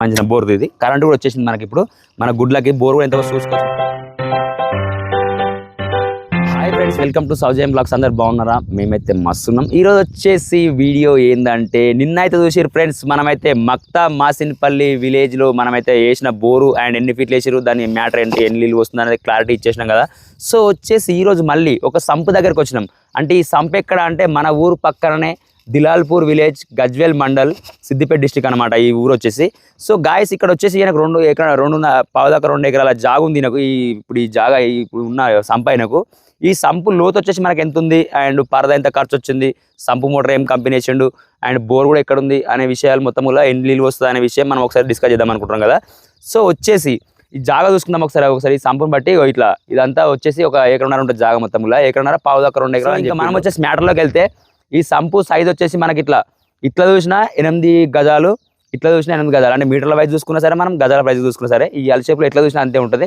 సంబంధించిన బోర్ ఇది. కరెంట్ కూడా వచ్చేసింది మనకి ఇప్పుడు. మన గుడ్లకి బోర్ కూడా ఎంతవరకు చూసుకోవచ్చు? Hi friends welcome to Saujayam vlogs అందరు బాగున్నారా? మేమైతే మస్తున్నాం. ఈరోజు వచ్చేసి వీడియో ఏంటంటే నిన్న అయితే చూసిరు ఫ్రెండ్స్ మనమైతే మక్తా మాసిన్పల్లి విలేజ్లో మనమైతే వేసిన బోరు అండ్ ఎన్ని ఫీట్లు వేసారు దాని మ్యాటర్ ఏంటి ఎన్ని నీళ్ళు వస్తుంది అనేది క్లారిటీ ఇచ్చేసినాం కదా. సో వచ్చేసి ఈరోజు మళ్ళీ ఒక సంపు దగ్గరకు వచ్చినాం. అంటే ఈ సంపు ఎక్కడ అంటే మన ఊరు పక్కననే దిలాల్పూర్ విలేజ్ గజ్వేల్ మండల్ సిద్దిపేట డిస్టిక్ అనమాట ఈ ఊరు వచ్చేసి. సో గాయస్ ఇక్కడ వచ్చేసి ఈయనకు రెండు ఎకరా రెండు పావుదాకా రెండు ఎకరాల జాగ ఉంది నాకు ఈ ఇప్పుడు ఈ జాగా ఇప్పుడు ఉన్న సంప ఆయనకు ఈ సంపు లోతు వచ్చేసి మనకి ఎంత ఉంది అండ్ పరద ఎంత ఖర్చు వచ్చింది సంపు మోటార్ ఏం కంపెనీ వేసిండు? అండ్ బోర్ కూడా ఎక్కడ ఉంది అనే విషయాలు మొత్తం కూడా ఎన్ని నీళ్ళు వస్తుంది అనే విషయం మనం ఒకసారి డిస్కస్ చేద్దాం అనుకుంటున్నాం కదా. సో వచ్చేసి ఈ జాగా చూసుకుందాం ఒకసారి ఒకసారి సంపుని బట్టి ఇట్లా. ఇదంతా వచ్చేసి ఒక ఎకరన్నర ఉంటుంది జాగా మొత్తంలో ఎకరన్నర పావుదాకా రెండు ఎకరాలు. ఇంకా మనం వచ్చేసి మ్యాటర్లోకి వెళ్తే ఈ సంపు సైజ్ వచ్చేసి మనకి ఇట్లా ఇట్లా చూసినా ఎనిమిది గజాలు ఇట్లా చూసినా ఎనిమిది గజాలు. అంటే మీటర్ల వైజ్ చూసుకున్నా సరే మనం గజాల ప్రైజ్ చూసుకున్నా సరే ఈ ఎల్ షేప్లో ఎట్లా చూసినా అంతే ఉంటుంది.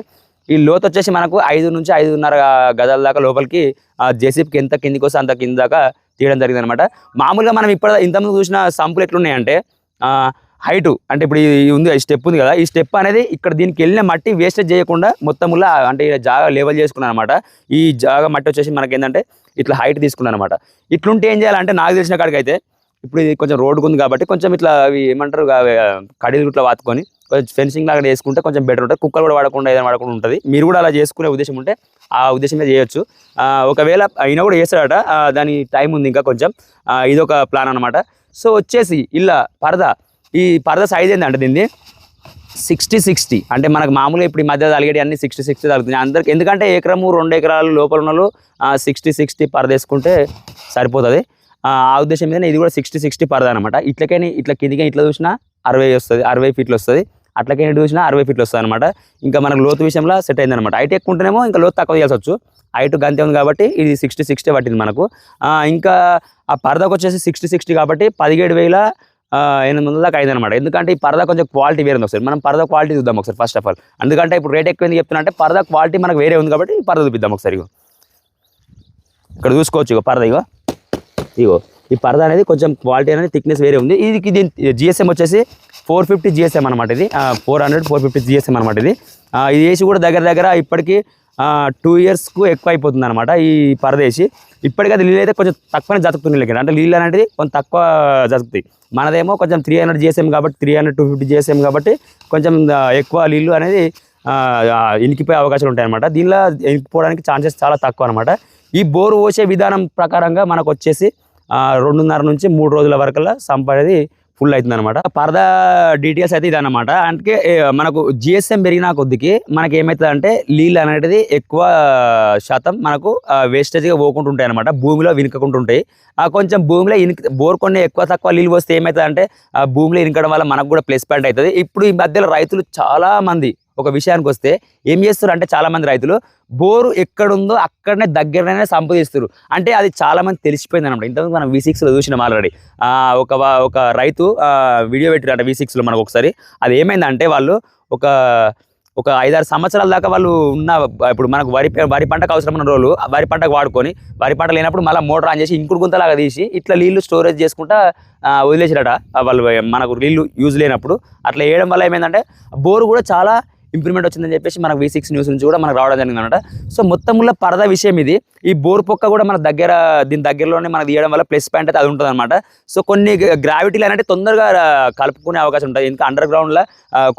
ఈ లోతు వచ్చేసి మనకు ఐదు నుంచి ఐదున్నర గజాల దాకా లోపలికి ఆ జేసీపీకి ఎంత కిందికి వస్తే అంత కింద దాకా తీయడం జరిగింది అనమాట మామూలుగా మనం ఇప్పుడు ఇంతకుముందు చూసిన సంపులు ఎట్లున్నాయంటే హైటు అంటే ఇప్పుడు ఈ ఉంది ఈ స్టెప్ ఉంది కదా ఈ స్టెప్ అనేది ఇక్కడ దీనికి వెళ్ళిన మట్టి వేస్టేజ్ చేయకుండా మొత్తంలో అంటే జాగా లెవెల్ చేసుకున్నాను అనమాట ఈ జాగా మట్టి వచ్చేసి మనకి ఏంటంటే ఇట్లా హైట్ తీసుకున్నాను అనమాట ఇట్లుంటే ఏం చేయాలంటే నాకు తెలిసిన కాడికైతే ఇప్పుడు ఇది కొంచెం రోడ్డు ఉంది కాబట్టి కొంచెం ఇట్లా అవి ఏమంటారు కడీలు ఇట్లా వాతుకొని కొంచెం ఫెన్సింగ్ లాగా వేసుకుంటే కొంచెం బెటర్ ఉంటుంది. కుక్కలు కూడా వాడకుండా ఏదైనా వాడకుండా ఉంటుంది. మీరు కూడా అలా చేసుకునే ఉద్దేశం ఉంటే ఆ ఉద్దేశం మీద చేయొచ్చు. ఒకవేళ అయినా కూడా చేస్తాడట దాని టైం ఉంది ఇంకా కొంచెం. ఇది ఇదొక ప్లాన్ అనమాట సో వచ్చేసి ఇలా పరదా. ఈ పరద సైజ్ ఏంటంటే దీన్ని? సిక్స్టీ సిక్స్టీ అంటే మనకు మామూలుగా ఇప్పుడు ఈ మధ్య తలిగేటి అన్ని సిక్స్టీ సిక్స్టీ తగ్గుతున్నాయి అందరికి ఎందుకంటే ఎకరము రెండు ఎకరాలు లోపల ఉన్న సిక్స్టీ సిక్స్టీ పరదేసుకుంటే సరిపోతుంది. ఆ ఉద్దేశం మీద ఇది కూడా సిక్స్టీ సిక్స్టీ పరద అనమాట ఇట్లకైనా ఇట్లా కిందికే ఇట్లా చూసినా అరవై వస్తుంది అరవై ఫీట్లు వస్తుంది. అట్లకైనా ఇటు చూసినా అరవై ఫీట్లు వస్తుంది అనమాట ఇంకా మనకు లోతు విషయంలో సెట్ అయింది అనమాట హైట్ ఎక్కువ ఉంటేనేమో ఇంకా లోతు తక్కువ చేయాల్సి వచ్చు హైట్ గంతే ఉంది కాబట్టి ఇది సిక్స్టీ సిక్స్టీ పట్టింది మనకు. ఇంకా ఆ పరదకు వచ్చేసి సిక్స్టీ సిక్స్టీ కాబట్టి పదిహేడు వేల ఎనిమిది వందల దాకా అయింది అనమాట ఎందుకంటే ఈ పరదా కొంచెం క్వాలిటీ వేరే ఉంది ఒకసారి. మనం పరద క్వాలిటీ చూద్దాం ఒకసారి ఫస్ట్ ఆఫ్ ఆల్ ఎందుకంటే ఇప్పుడు రేట్ ఎక్కువ ఎందుకు చెప్తున్నా అంటే పరద క్వాలిటీ మనకు వేరే ఉంది కాబట్టి పరద చూపిద్దాం ఒకసారి ఇగో. ఇక్కడ చూసుకోవచ్చు ఇగో పరద ఇగో. ఇగో. ఈ పరద అనేది కొంచెం క్వాలిటీ అనేది థిక్నెస్ వేరే ఉంది. ఇది ఇది జిఎస్ఎం వచ్చేసి ఫోర్ ఫిఫ్టీ జిఎస్ఎం అనమాట ఇది. Four hundred four fifty GSM అనమాట ఇది. ఇది వేసి కూడా దగ్గర దగ్గర ఇప్పటికి టూ ఇయర్స్కు ఎక్కువ అయిపోతుంది అనమాట ఈ పరదేశి. ఇప్పటికైతే అది నీళ్ళు అయితే కొంచెం తక్కువనే జతుకుతుంది నీళ్ళకి అంటే నీళ్ళు అనేది కొంచెం తక్కువ జతుకుతాయి. మనదేమో కొంచెం త్రీ హండ్రెడ్ చేసాం కాబట్టి త్రీ హండ్రెడ్ టూ ఫిఫ్టీ చేసాం కాబట్టి కొంచెం ఎక్కువ నీళ్ళు అనేది ఇనికిపోయే అవకాశాలు ఉంటాయి అనమాట దీనిలో ఇనికిపోవడానికి ఛాన్సెస్ చాలా తక్కువ అనమాట ఈ బోరు పోసే విధానం ప్రకారంగా మనకు వచ్చేసి రెండున్నర నుంచి మూడు రోజుల వరకల్లా సంప ఫుల్ అవుతుంది అనమాట పరదా డీటెయిల్స్ అయితే ఇదన్నమాట. అంటే మనకు జిఎస్ఎం పెరిగిన కొద్దికి మనకి ఏమవుతుంది అంటే నీళ్ళు అనేది ఎక్కువ శాతం మనకు వేస్టేజ్గా పోకుండా ఉంటాయి అనమాట భూమిలో వినుకకుండా ఉంటాయి ఆ కొంచెం భూమిలో ఇనికి బోర్ కొన్ని ఎక్కువ తక్కువ నీళ్ళు వస్తే ఏమవుతుంది అంటే ఆ భూమిలో ఇనకడం వల్ల మనకు కూడా ప్లస్ పాయింట్ అవుతుంది. ఇప్పుడు ఈ మధ్యలో రైతులు చాలా మంది ఒక విషయానికి వస్తే ఏం చేస్తారు అంటే చాలామంది రైతులు బోరు ఎక్కడుందో అక్కడనే దగ్గరనే సంపాదిస్తారు అంటే అది చాలామంది తెలిసిపోయింది అనమాట ఇంతకుముందు మనం వి సిక్స్లో చూసినాం ఆల్రెడీ ఒక ఒక రైతు వీడియో పెట్టారంట వి సిక్స్లో మనకు ఒకసారి. అది ఏమైందంటే వాళ్ళు ఒక ఒక ఐదారు సంవత్సరాల దాకా వాళ్ళు ఉన్న ఇప్పుడు మనకు వరి వరి పంటకు అవసరమైన రోజులు ఆ వరి పంటకు వాడుకొని వరి పంట లేనప్పుడు మళ్ళీ మోటార్ ఆన్ చేసి ఇంకుడు గుంతలాగా తీసి ఇట్లా నీళ్ళు స్టోరేజ్ చేసుకుంటా వదిలేసిరట వదిలేసారట. వాళ్ళు మనకు నీళ్ళు యూజ్ లేనప్పుడు అట్లా వేయడం వల్ల ఏమైందంటే బోరు కూడా చాలా ఇంప్రూవ్మెంట్ వచ్చిందని చెప్పేసి మనకు వి సిక్స్ న్యూస్ నుంచి కూడా మనకు రావడం జరిగింది అనమాట సో మొత్తంలో పరద విషయం ఇది. ఈ బోర్ పొక్క కూడా మన దగ్గర దీని దగ్గరలోనే మనకు తీయడం వల్ల ప్లస్ పాయింట్ అయితే అది ఉంటుంది అనమాట సో కొన్ని గ్రావిటీలు అనేది తొందరగా కలుపుకునే అవకాశం ఉంటుంది. ఇంకా అండర్ గ్రౌండ్లో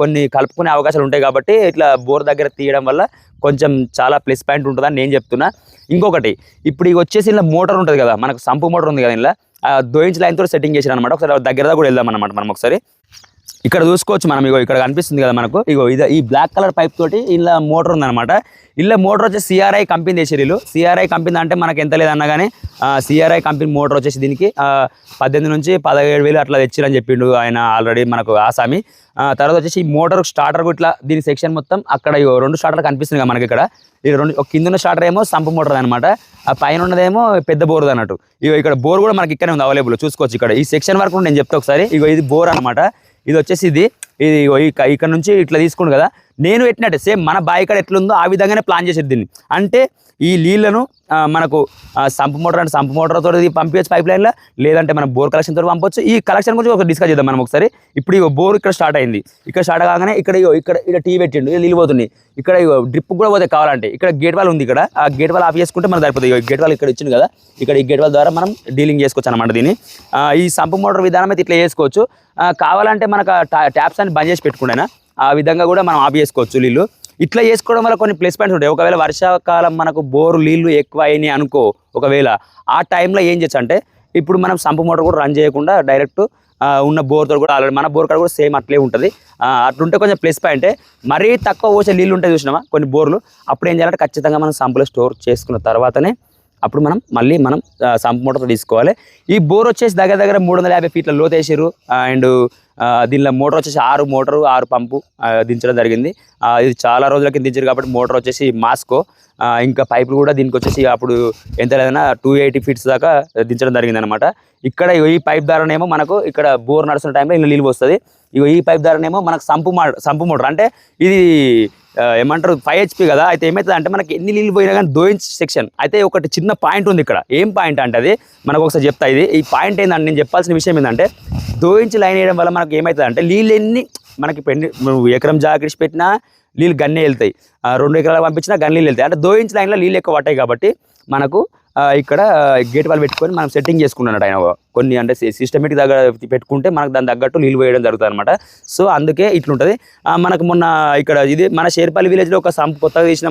కొన్ని కలుపుకునే అవకాశాలు ఉంటాయి కాబట్టి ఇట్లా బోర్ దగ్గర తీయడం వల్ల కొంచెం చాలా ప్లస్ పాయింట్ ఉంటుందని నేను చెప్తున్నా. ఇంకొకటి ఇప్పుడు ఇవి వచ్చేసి ఇలా మోటార్ ఉంటుంది కదా మనకు సంపు మోటార్ ఉంది కదా ఇలా దోయించి లైన్ తోటి సెట్టింగ్ చేసిన అనమాట ఒకసారి దగ్గర కూడా వెళ్దాం అనమాట మనం ఒకసారి. ఇక్కడ చూసుకోవచ్చు మనం ఇగో ఇక్కడ కనిపిస్తుంది కదా మనకు. ఇగో ఇది ఈ బ్లాక్ కలర్ పైప్ తోటి ఇలా మోటార్ ఉందన్నమాట. ఇలా మోటార్ వచ్చేసి సిఆర్ఐ కంపెనీ చేసారు వీళ్ళు. సిఆర్ఐ కంపెనీ అంటే మనకి ఎంత లేదన్నా కానీ సిఆర్ఐ కంపెనీ మోటార్ వచ్చేసి దీనికి పద్దెనిమిది నుంచి పదహేడు వేలు అట్లా తెచ్చిరని చెప్పిండు ఆయన ఆల్రెడీ మనకు ఆసామి. ఆ, తర్వాత వచ్చేసి ఈ మోటార్ స్టార్టర్ ఇట్లా దీని సెక్షన్ మొత్తం అక్కడ ఇగో రెండు స్టార్టర్ కనిపిస్తుంది మనకి ఇక్కడ. ఈ రెండు ఒక కింద ఉన్న స్టార్టర్ ఏమో సంపు మోటార్ అనమాట ఆ పైన ఉన్నదేమో పెద్ద బోర్ అన్నట్టు. ఇగో ఇక్కడ బోర్ కూడా మనకి ఇక్కడే ఉంది అవైలబుల్ చూసుకోవచ్చు ఇక్కడ. ఈ సెక్షన్ వరకు నేను చెప్తా ఒకసారి. ఇగో ఇది బోర్ అనమాట ఇది వచ్చేసి ఇది ఇది ఇక్కడ నుంచి ఇట్లా తీసుకుండు కదా. నేను పెట్టినట్టే సేమ్ మన బావి కాడ ఎట్లుందో ఆ విధంగానే ప్లాన్ చేసేది దీన్ని. అంటే ఈ నీళ్ళను మనకు సంప్ సంపు మోటార్ అంటే సంపు మోటార్తో పంపించచ్చు పైప్ లైన్లో లేదంటే మనం బోర్ కలెక్షన్ తోటి పంపొచ్చు. ఈ కలెక్షన్ గురించి ఒక డిస్కస్ చేద్దాం మనం ఒకసారి. ఇప్పుడు ఇగో బోర్ ఇక్కడ స్టార్ట్ అయింది. ఇక్కడ స్టార్ట్ కాగానే ఇక్కడ ఇక్కడ ఇక్కడ టీ పెట్టిండు నీళ్ళు పోతుంది ఇక్కడ డ్రిప్ కూడా పోతే కావాలంటే ఇక్కడ గేట్ వాల్ ఉంది ఇక్కడ. ఆ గేట్ వాల్ ఆఫ్ చేసుకుంటే మనం సరిపోతుంది. గేట్ వాల్ ఇక్కడ ఇచ్చింది కదా ఇక్కడ ఈ గేట్ వాల్ ద్వారా మనం డీలింగ్ చేసుకోవచ్చు అనమాట దీన్ని. ఈ సంపు మోటార్ విధానం అయితే ఇట్లా చేసుకోవచ్చు. కావాలంటే మనకు ట్యాప్స్ అని బంద్ చేసి పెట్టుకుంటేనా ఆ విధంగా కూడా మనం ఆఫ్ చేసుకోవచ్చు నీళ్ళు ఇట్లా చేసుకోవడం వల్ల కొన్ని ప్లస్ పాయింట్స్ ఉంటాయి. ఒకవేళ వర్షాకాలం మనకు బోరు నీళ్ళు ఎక్కువ అయినాయి అనుకో ఒకవేళ ఆ టైంలో ఏం చేయొచ్చు అంటే ఇప్పుడు మనం సంపు మోటార్ కూడా రన్ చేయకుండా డైరెక్ట్ ఉన్న బోర్తో కూడా ఆల్రెడీ మన బోర్ కాడ కూడా సేమ్ అట్లే ఉంటుంది. అట్లుంటే కొంచెం ప్లస్ పాయింట్ మరీ తక్కువ పోసే నీళ్ళు ఉంటాయి చూసినామా కొన్ని బోర్లు. అప్పుడు ఏం చేయాలంటే ఖచ్చితంగా మనం సంపులో స్టోర్ చేసుకున్న తర్వాతనే అప్పుడు మనం మళ్ళీ మనం సంపు మోటార్తో తీసుకోవాలి. ఈ బోర్ వచ్చేసి దగ్గర దగ్గర మూడు వందల యాభై ఫీట్ల లోతు వేసారు అండ్ దీనిలో మోటార్ వచ్చేసి ఆరు మోటారు ఆరు పంపు దించడం జరిగింది. ఇది చాలా రోజుల కింద దించారు కాబట్టి మోటార్ వచ్చేసి మాస్కో. ఇంకా పైపులు కూడా దీనికి వచ్చేసి అప్పుడు ఎంత లేదన్నా టూ ఎయిటీ ఫీట్స్ దాకా దించడం జరిగింది అనమాట ఇక్కడ ఈ పైప్ ద్వారానేమో మనకు ఇక్కడ బోర్ నడుస్తున్న టైంలో ఇలా నీళ్ళు వస్తుంది ఈ పైప్ ద్వారానేమో మనకు సంపు మోటార్ సంపు మోటార్ అంటే ఇది ఏమంటారు ఫైవ్ హెచ్పి కదా అయితే ఏమవుతుంది అంటే మనకి ఎన్ని నీళ్ళు పోయినా కానీ దోయించ్ సెక్షన్ అయితే ఒకటి చిన్న పాయింట్ ఉంది ఇక్కడ. ఏం పాయింట్ అంటే అది? మనకు ఒకసారి చెప్తా ఇది. ఈ పాయింట్ ఏంటంటే నేను చెప్పాల్సిన విషయం ఏంటంటే దోయించి లైన్ వేయడం వల్ల మనకు ఏమవుతుంది అంటే నీళ్ళు ఎన్ని మనకి పెండి నువ్వు ఎకరం జాగ్రత్త పెట్టినా నీళ్ళు గన్నే వెళ్తాయి. ఆ, రెండు ఎకరాలు పంపించినా గన్నీళ్ళు వెళ్తాయి. అంటే దోయించి లైన్లో నీళ్ళు ఎక్కువ పట్టాయి కాబట్టి మనకు ఇక్కడ గేట్ వాళ్ళు పెట్టుకొని మనం సెట్టింగ్ చేసుకున్నాడు ఆయన. కొన్ని అంటే సిస్టమేటిక్ దగ్గర పెట్టుకుంటే మనకు దాని తగ్గట్టు నీళ్ళు వేయడం జరుగుతుంది అనమాట సో అందుకే ఇట్లుంటుంది. మనకు మొన్న ఇక్కడ ఇది మన షేర్పల్లి విలేజ్లో ఒక సంప్ కొత్తగా తీసిన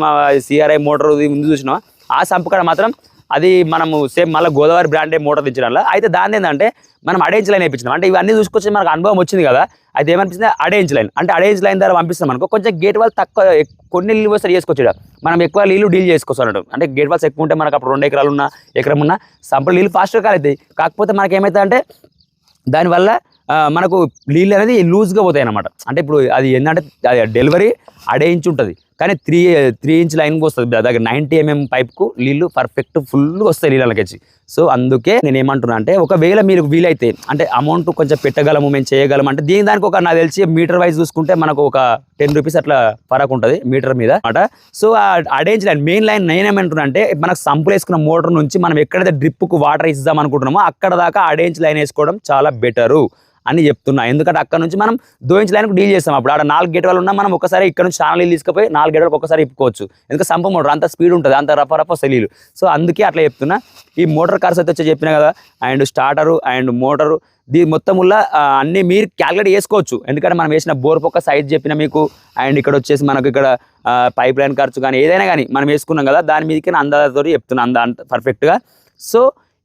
సిఆర్ఐ మోటార్ ముందు చూసినాం ఆ సంప్ కాడ మాత్రం అది మనము సేమ్ మళ్ళీ గోదావరి బ్రాండే మోటార్ తెచ్చడంలో అయితే దాని ఏంటంటే మనం అడేంజ్ లైన్ వేయించినాం అంటే ఇవన్నీ చూసుకొచ్చి మనకు అనుభవం వచ్చింది కదా అయితే ఏమనిపిస్తుంది? అడేంజ్ లైన్. అంటే అడేంజ్ లైన్ ద్వారా పంపిస్తాం అనుకో కొంచెం గేట్ వాళ్ళు తక్కువ కొన్ని నీళ్ళు వస్తే చేసుకోవచ్చు మనం ఎక్కువ నీళ్ళు డీల్ చేసుకోవచ్చు అన్నట్టు. అంటే గేట్ వాల్స్ ఎక్కువ ఉంటే మనకు అప్పుడు రెండు ఎకరాలు ఉన్న ఎకరం ఉన్న సంపలు నీళ్ళు ఫాస్ట్గా కాలుతాయి కాకపోతే మనకి ఏమవుతుంది అంటే దానివల్ల మనకు నీళ్ళు అనేది లూజ్గా పోతాయి అన్నమాట. అంటే ఇప్పుడు అది ఏంటంటే అది డెలివరీ అడేయించి ఉంటుంది కానీ త్రీ త్రీ ఇంచ్ లైన్కి వస్తుంది దగ్గర నైంటీ ఎంఎం పైప్కు నీళ్ళు పర్ఫెక్ట్ ఫుల్గా వస్తాయి నీళ్ళకి సో అందుకే నేను ఏమంటున్నా అంటే ఒకవేళ మీరు వీలైతే అంటే అమౌంట్ కొంచెం పెట్టగలము మేము చేయగలం అంటే దీని దానికి ఒక నాకు తెలిసి మీటర్ వైజ్ చూసుకుంటే మనకు ఒక టెన్ రూపీస్ అట్లా ఫరక్ ఉంటుంది మీటర్ మీద అనమాట సో ఆ అడేంజ్ లైన్ మెయిన్ లైన్ నేనేమంటున్నా అంటే మనకు సంపులు వేసుకున్న మోటార్ నుంచి మనం ఎక్కడైతే డ్రిప్కు వాటర్ ఇద్దాం అనుకుంటున్నామో అక్కడ దాకా అడేంజ్ లైన్ వేసుకోవడం చాలా బెటరు అని చెప్తున్నా. ఎందుకంటే అక్కడ నుంచి మనం దోయించి డీల్ చేస్తాం. అప్పుడు ఆడ నాలుగు గేట్ వాళ్ళు ఉన్నా మనం ఒకసారి ఇక్కడ నుంచి చాలా నీళ్ళు తీసుకుపోయి నాలుగు గేట్ ఒకసారి ఇప్పుకోవచ్చు. ఎందుకంటే సంప మోటార్ అంత స్పీడ్ ఉంటుంది అంత రఫ రఫ సెలీలు. సో అందుకే అట్లా చెప్తున్నా. ఈ మోటార్ కార్స్ అయితే వచ్చి చెప్పిన కదా అండ్ స్టార్టరు అండ్ మోటారు దీని మొత్తంలో అన్నీ మీరు క్యాలిక్యులేట్ చేసుకోవచ్చు. ఎందుకంటే మనం వేసిన బోర్ పొక్క సైజ్ చెప్పిన మీకు అండ్ ఇక్కడ వచ్చేసి మనకు ఇక్కడ పైప్ లైన్ ఖర్చు కానీ ఏదైనా కానీ మనం వేసుకున్నాం కదా దాని మీదకి అందాజతో చెప్తున్నా అంద అంత పర్ఫెక్ట్గా సో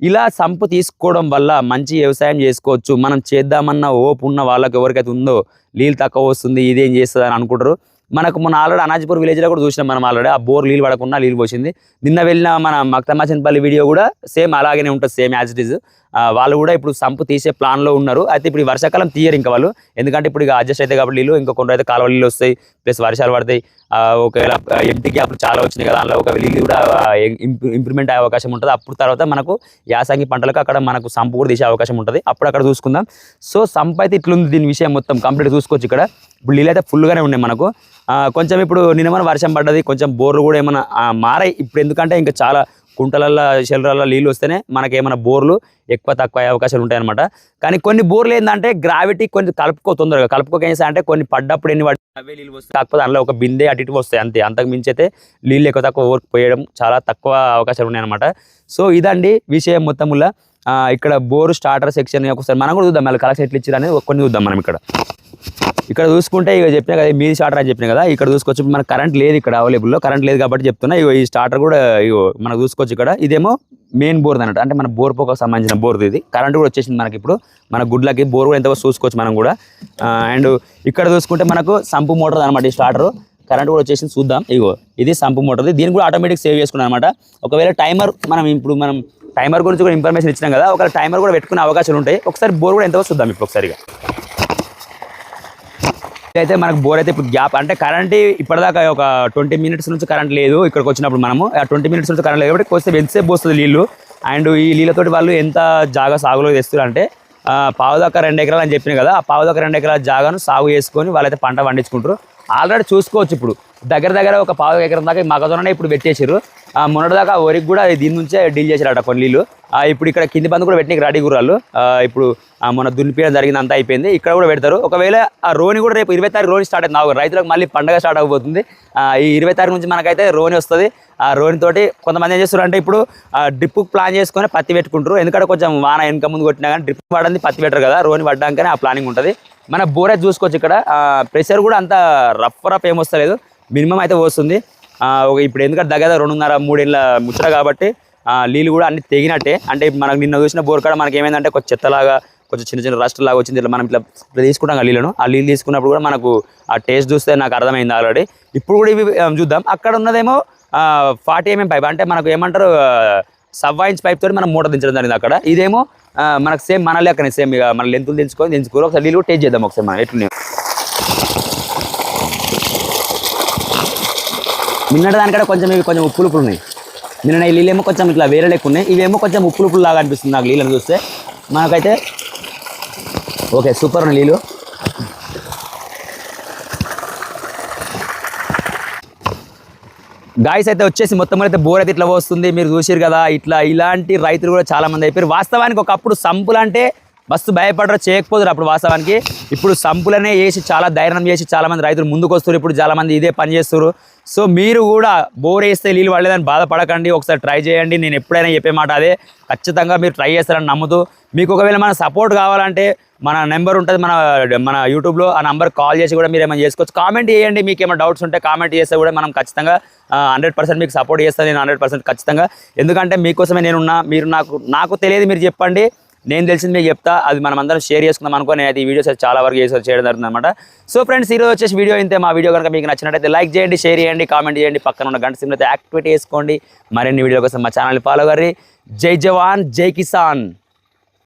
ఇలా సంపు తీసుకోవడం వల్ల మంచి వ్యవసాయం చేసుకోవచ్చు. మనం చేద్దామన్న ఓపు ఉన్న వాళ్ళకి ఎవరికైతే ఉందో నీళ్ళు తక్కువ వస్తుంది ఇదేం చేస్తుంది అని అనుకుంటారు. మనకు మన ఆల్రెడీ అనాజిపూర్ విలేజ్లో కూడా చూసినాం మనం ఆల్రెడీ. ఆ బోర్ నీళ్ళు పడకుండా నీళ్ళు పోసింది. నిన్న వెళ్ళిన మన మక్తమాచన్పల్లి వీడియో కూడా సేమ్ అలాగనే ఉంటుంది సేమ్ యాజ్ ఇట్ ఈజ్ వాళ్ళు కూడా ఇప్పుడు సంపు తీసే ప్లాన్లో ఉన్నారు. అయితే ఇప్పుడు ఈ వర్షాకాలం తీయరు ఇంకా వాళ్ళు. ఎందుకంటే ఇప్పుడు ఇక అడ్జస్ట్ అయితే కాబట్టి నీళ్ళు ఇంకా కొన్ని అయితే కాలువ నీళ్ళు వస్తాయి. ప్లస్ వర్షాలు పడతాయి. ఒకవేళ ఎంటీ గ్యాప్లు చాలా వచ్చినాయి కదా అందులో ఒకవేళ నీళ్ళు కూడా ఇంప్రూవ్మెంట్ అయ్యే అవకాశం ఉంటుంది. అప్పుడు తర్వాత మనకు యాసంగి పంటలకు అక్కడ మనకు సంపు కూడా తీసే అవకాశం ఉంటుంది. అప్పుడు అక్కడ చూసుకుందాం. సో సంపు అయితే ఇట్లుంది దీని విషయం మొత్తం కంప్లీట్ చూసుకోవచ్చు ఇక్కడ. ఇప్పుడు నీళ్ళు అయితే ఫుల్గానే ఉన్నాయి మనకు. కొంచెం ఇప్పుడు నిన్న వర్షం పడ్డది కొంచెం బోర్లు కూడా ఏమైనా మారాయి. ఇప్పుడు ఎందుకంటే ఇంకా చాలా కుంటలల్లో షెల్రల్లో నీళ్ళు వస్తేనే మనకి ఏమైనా బోర్లు ఎక్కువ తక్కువ అయ్యే అవకాశాలు ఉంటాయన్నమాట. కానీ కొన్ని బోర్లు ఏంటంటే గ్రావిటీ కొంచెం కలుపుకో తొందరగా కలుపుకోక అంటే కొన్ని పడ్డప్పుడు ఎన్ని పడి అవే నీళ్ళు వస్తాయి కాకపోతే అందులో ఒక బిందే అటు ఇటు వస్తాయి అంతే. అంతకు మించి అయితే నీళ్ళు ఎక్కువ తక్కువ ఊరికి పోయడం చాలా తక్కువ అవకాశాలు ఉన్నాయన్నమాట. సో ఇదండి విషయం మొత్తముల. ఇక్కడ బోర్ స్టార్టర్ సెక్షన్ ఒకసారి మనం కూడా చూద్దాం మళ్ళీ కలెక్షన్ ఎట్లు ఇచ్చారు అనేది కొన్ని చూద్దాం మనం ఇక్కడ. ఇక్కడ చూసుకుంటే ఇక చెప్పినా కదా మీది స్టార్టర్ అని చెప్పిన కదా ఇక్కడ చూసుకోవచ్చు. మన కరెంట్ లేదు ఇక్కడ అవైలబుల్లో కరెంట్ లేదు కాబట్టి చెప్తున్నా ఇగో ఈ స్టార్టర్ కూడా ఇగో మనకు చూసుకోవచ్చు ఇక్కడ. ఇదేమో మెయిన్ బోర్ అన్నట్టు. అంటే మన బోర్ పోక సంబంధించిన బోర్ ఇది. కరెంట్ కూడా వచ్చేసింది మనకి ఇప్పుడు. మన గుడ్లకి బోర్ కూడా ఎంతవరకు చూసుకోవచ్చు మనం కూడా. అండ్ ఇక్కడ చూసుకుంటే మనకు సంపు మోటార్ అనమాట ఈ స్టార్టర్ కరెంట్ కూడా వచ్చేసింది చూద్దాం. ఇగో ఇది సంపు మోటార్ దీన్ని కూడా ఆటోమేటిక్ సేవ్ చేసుకున్నాను అనమాట ఒకవేళ టైమర్ మనం ఇప్పుడు మనం టైమర్ గురించి కూడా ఇన్ఫర్మేషన్ ఇచ్చినాం కదా ఒకవేళ టైమర్ కూడా పెట్టుకునే అవకాశాలు ఉంటాయి. ఒకసారి బోర్ కూడా ఎంతవరకు చూద్దాం ఇప్పుడు ఒకసారిగా అయితే మనకు బోర్ అయితే ఇప్పుడు గ్యాప్ అంటే కరెంట్ ఇప్పటిదాకా ఒక ట్వంటీ మినిట్స్ నుంచి కరెంట్ లేదు ఇక్కడికి వచ్చినప్పుడు మనము. ఆ ట్వంటీ మినిట్స్ నుంచి కరెంట్ లేదు కాబట్టి కొంచెం ఎంతసేపు పోస్తుంది నీళ్ళు? అండ్ ఈ నీళ్ళతోటి వాళ్ళు ఎంత జాగా సాగులో తెస్తారు అంటే పావుదాకా రెండు ఎకరాలు అని చెప్పిన కదా ఆ పావుదాకా రెండు ఎకరాల జాగాను సాగు చేసుకొని వాళ్ళైతే పంట పండించుకుంటారు. ఆల్రెడీ చూసుకోవచ్చు ఇప్పుడు. దగ్గర దగ్గర ఒక పావు ఎకరం దాకా మగజొన్న ఇప్పుడు పెట్టేసారు మొన్నటిదాకా వరికి కూడా దీని నుంచే డీల్ చేశారట కొన్ని నీళ్ళు ఇప్పుడు ఇక్కడ కింది బంద్ కూడా పెట్టిన రెడీ గుర్రాలు. ఇప్పుడు మన దున్నిపీయడం జరిగింది అంతా అయిపోయింది. ఇక్కడ కూడా పెడతారు. ఒకవేళ ఆ రోని కూడా రేపు ఇరవై తారీఖు రోని స్టార్ట్ అవుతుంది రైతులకు మళ్ళీ పండగ స్టార్ట్ అవ్వబోతుంది. ఈ ఇరవై తారీఖు నుంచి మనకైతే రోని వస్తుంది. ఆ రోని తోటి కొంతమంది ఏం చేస్తారు అంటే ఇప్పుడు డ్రిప్ ప్లాన్ చేసుకొని పత్తి పెట్టుకుంటారు. ఎందుకంటే కొంచెం వాన వెనక ముందు కొట్టినా కానీ డ్రిప్ పడింది పత్తి పెట్టరు కదా. రోని పడ్డాకనే ఆ ప్లానింగ్ ఉంటుంది. మన బోరే చూసుకోవచ్చు ఇక్కడ. ప్రెషర్ కూడా అంత రఫ్ రఫ్ ఏమొస్తలేదు మినిమం అయితే వస్తుంది. ఒక ఇప్పుడు ఎందుకంటే దగ్గర రెండున్నర మూడేళ్ళ ముచ్చట కాబట్టి నీళ్ళు కూడా అన్ని తెగినట్టే. అంటే మనకు నిన్న చూసిన బోర్ కాడ మనకి ఏమైందంటే కొంచెం చెత్తలాగా కొంచెం చిన్న చిన్న రస్ట్ లాగా వచ్చింది. ఇట్లా మనం ఇట్లా ఇట్లా తీసుకుంటాం కదా నీళ్ళను. ఆ నీళ్ళు తీసుకున్నప్పుడు కూడా మనకు ఆ టేస్ట్ చూస్తే నాకు అర్థమైంది ఆల్రెడీ ఇప్పుడు కూడా ఇవి చూద్దాం. అక్కడ ఉన్నదేమో ఫార్టీ ఎంఎం పైప్ అంటే మనకు ఏమంటారు సవ్వా ఇంచ్ పైప్ తోటి మనం మూట దించడం జరిగింది అక్కడ. ఇదేమో మనకు సేమ్ మన లెక్కనే సేమ్ ఇక మన లెంతులు దించుకొని దించుకోరు ఒకసారి నీళ్ళు కూడా టేస్ట్ చేద్దాం ఒకసారి మనం. ఎట్లున్నాయి. నిన్నటి దానికంటే కొంచెం ఇవి కొంచెం ఉప్పులు ఉప్పులు ఉన్నాయి. నిన్న ఈ నీళ్ళేమో కొంచెం ఇట్లా వేరే లెక్క ఉన్నాయి. ఇవేమో కొంచెం ఉప్పులు ఉప్పులు లాగా అనిపిస్తుంది నాకు నీళ్ళని చూస్తే. మనకైతే ఓకే సూపర్ ఉన్నాయి నీళ్ళు. గాయస్ అయితే వచ్చేసి మొత్తం అయితే బోర్ అయితే ఇట్లా వస్తుంది మీరు చూసారు కదా ఇట్లా ఇలాంటి రైతులు కూడా చాలామంది అయిపోయారు. వాస్తవానికి ఒకప్పుడు సంపులు అంటే మస్తు భయపడరు చేయకపోదురు అప్పుడు వాస్తవానికి. ఇప్పుడు సంపులనే వేసి చాలా ధైర్యం చేసి చాలామంది రైతులు ముందుకు వస్తారు ఇప్పుడు చాలామంది ఇదే పని చేస్తారు సో మీరు కూడా బోర్ వేస్తే నీళ్ళు పడలేదని బాధపడకండి ఒకసారి ట్రై చేయండి నేను ఎప్పుడైనా చెప్పే మాట అదే. ఖచ్చితంగా మీరు ట్రై చేస్తారని నమ్ముతూ మీకు ఒకవేళ మన సపోర్ట్ కావాలంటే మన నెంబర్ ఉంటుంది మన మన యూట్యూబ్లో ఆ నెంబర్ కాల్ చేసి కూడా మీరు ఏమైనా చేసుకోవచ్చు. కామెంట్ చేయండి మీకు ఏమైనా డౌట్స్ ఉంటే కామెంట్ చేస్తే కూడా మనం ఖచ్చితంగా హండ్రెడ్ పర్సెంట్ మీకు సపోర్ట్ చేస్తాను నేను హండ్రెడ్ పర్సెంట్ ఖచ్చితంగా. ఎందుకంటే మీకోసమే నేనున్నా మీరు నాకు నాకు తెలియదు మీరు చెప్పండి. నేను తెలిసింది మీకు చెప్తా అది మనం అందరం షేర్ చేసుకుందాం అనుకో నేను అయితే ఈ వీడియోస్ చాలా వరకు చేసి చేయడం జరుగుతుంది అనమాట సో ఫ్రెండ్స్ ఈరోజు వచ్చేసి వీడియో అయితే మా వీడియో కనుక మీకు నచ్చినట్టయితే లైక్ చేయండి షేర్ చేయండి కామెంట్ చేయండి పక్కన ఉన్న గంట సిమ్ అయితే యాక్టివేట్ చేసుకోండి. మరిన్ని వీడియో కోసం మా ఛానల్ ఫాలో కర్రీ. జై జవాన్ జై కిసాన్.